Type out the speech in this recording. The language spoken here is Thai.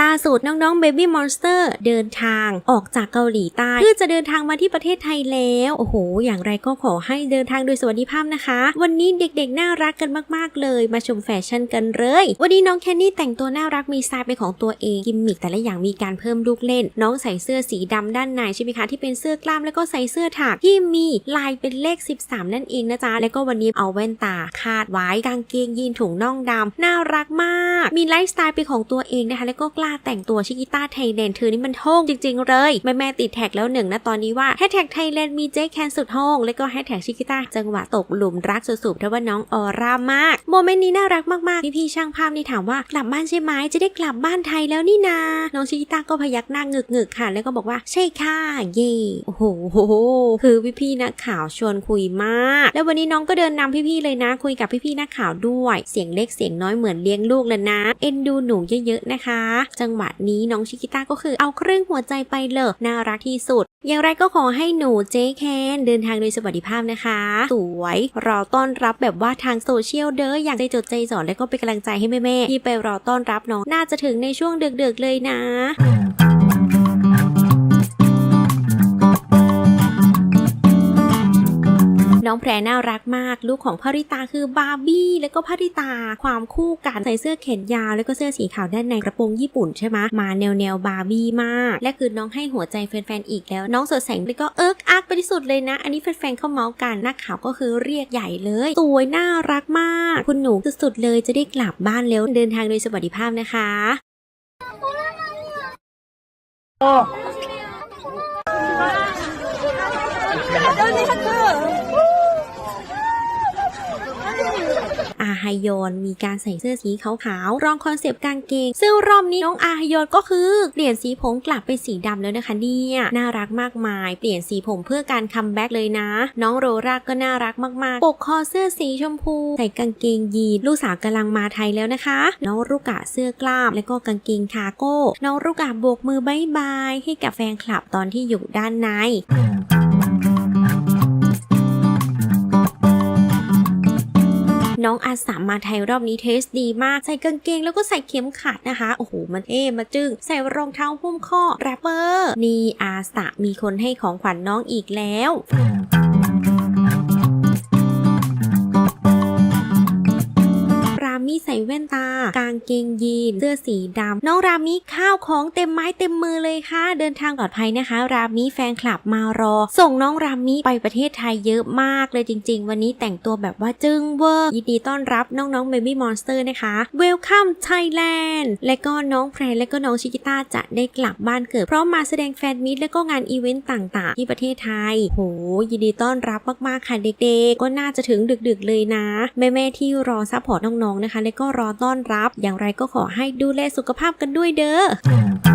ล่าสุดน้องๆ Baby Monster เดินทางออกจากเกาหลีใต้ เพื่อจะเดินทางมาที่ประเทศไทยแล้ว โอ้โห อย่างไรก็ขอให้เดินทางโดยสวัสดิภาพนะคะ วันนี้เด็กๆ น่ารักกันมากๆเลย มาชมแฟชั่นกันเลย วันนี้น้องแคนนี่แต่งตัวน่ารักมีสไตล์เป็นของตัวเองกิมมิคแต่ละอย่างมีการเพิ่มลูกเล่น น้องใส่เสื้อสีดำด้านในใช่ไหมคะที่เป็นเสื้อกล้ามแล้วก็ใส่เสื้อถักที่มีลายเป็นเลข 13 นั่นเองนะจ๊ะแล้วก็วันนี้เอาแว่นตาคาดไว้กางเกงยีนถุงน่องดำน่ารักมาก มีไลฟ์สไตล์เป็นของตัวเองนะคะแล้วก็กล้าแต่งตัวชิกิต้าไทยแลนด์เธอนี่มันโท่งจริง ๆ เลย แม่แม่ติดแท็กแล้วหนึ่งนะตอนนี้ว่าแฮชแท็กไทยแลนด์มีเจ๊แคนสุดโท่งแล้วก็แฮชแท็กชิกิต้าจังหวะตกหลุมรักสุดๆเพราะว่าน้องออร่ามาก โมเมนต์นี้น่ารักมากๆพี่ๆช่างภาพนี่ถามว่ากลับบ้านใช่ไหมจะได้กลับบ้านไทยแล้วนี่นา น้องชิกิต้าก็พยักหน้างึกๆค่ะ แล้วก็บอกว่าใช่ค่ะเย่โอ้โหคือพี่ๆนักข่าวชวนคุยมาก แล้ววันนี้น้องก็เดินนำพี่ๆเลยนะ คุยกับพี่ๆนักข่าวด้วย เสียงเล็กเสียงน้อยเหมือนเลี้ยงลูกเลยนะ เอ็นดูหนูเยอะๆนะคะจังหวะนี้น้องชิกิต้าก็คือเอาเครื่องหัวใจไปเลยน่ารักที่สุด อย่างไรก็ขอให้หนูเจ๊แคนเดินทางโดยสวัสดิภาพนะคะ สวยรอต้อนรับแบบว่าทางโซเชียลเด้ออย่างใจจดใจจ่อและก็เป็นกำลังใจให้แม่ๆที่ไปรอต้อนรับน้องน่าจะถึงในช่วงดึกๆเลยนะ น้องแพรน่ารักมาก ลูกของพาริตาคือบาร์บี้แล้วก็พาริตาความคู่กันใส่เสื้อแขนยาวแล้วก็เสื้อสีขาวด้านในกระโปรงญี่ปุ่นใช่ไหมมาแนวแนวบาร์บี้มาก และคือน้องให้หัวใจแฟนๆอีกแล้ว น้องสดใสแล้วก็เอิกอักไปที่สุดเลยนะ อันนี้แฟนๆเข้าเมาส์กันนักข่าวก็คือเรียกใหญ่เลยสวยน่ารักมาก คุณหนูสุดๆเลยจะได้กลับบ้านแล้วเดินทางโดยสวัสดิภาพนะคะโอ้า ฮยอนมีการใส่เสื้อสีขาวๆรองคอนเซปต์กางเกง ซึ่งรอบนี้น้องอาฮยอนก็คือเปลี่ยนสีผมกลับเป็นสีดำแล้วนะคะเนี่ยน่ารักมากมาย เปลี่ยนสีผมเพื่อการคัมแบ็กเลยนะ น้องโรราก็น่ารักมากๆ ปกคอเสื้อสีชมพู ใส่กางเกงยีนลูกสาวกำลังมาไทยแล้วนะคะ น้องรุกะเสื้อกล้าม และก็กางเกงคาโก้ น้องรุกะโบกมือบายบายให้กับแฟนคลับตอนที่อยู่ด้านใน น้องอาสามมาไทยรอบนี้เทสดีมาก ใส่กางเกงแล้วก็ใส่เข็มขัดนะคะ โอ้โห มันเอมาจึง ใส่รองเท้าหุ้มข้อแรปเปอร์ นี่อาสามีคนให้ของขวัญนน้องอีกแล้ว ว่นตา กางเกงยีน เสื้อสีดำน้องรามิข้าวของเต็มไม้เต็มมือเลยค่ะ เดินทางปลอดภัยนะคะ รามิแฟนคลับมารอ ส่งน้องรามิไปประเทศไทยเยอะมากเลยจริง ๆ วันนี้แต่งตัวแบบว่าจึ้งเวอร์ ยินดีต้อนรับน้องๆ Baby Monster นะคะ Welcome Thailand และก็น้องแพรและก็น้องชิกิต้าจะได้กลับบ้านเกิดพร้อมมาแสดงแฟนมิตและก็งานอีเวนต์ต่างๆ ที่ประเทศไทยโหยินดีต้อนรับมากๆค่ะเด็กๆ ก็น่าจะถึงดึกๆเลยนะ แม่ๆที่รอซัพพอร์ตน้องๆนะคะ และก็รออต้อนรับ อย่างไรก็ขอให้ดูแลสุขภาพกันด้วยเด้อ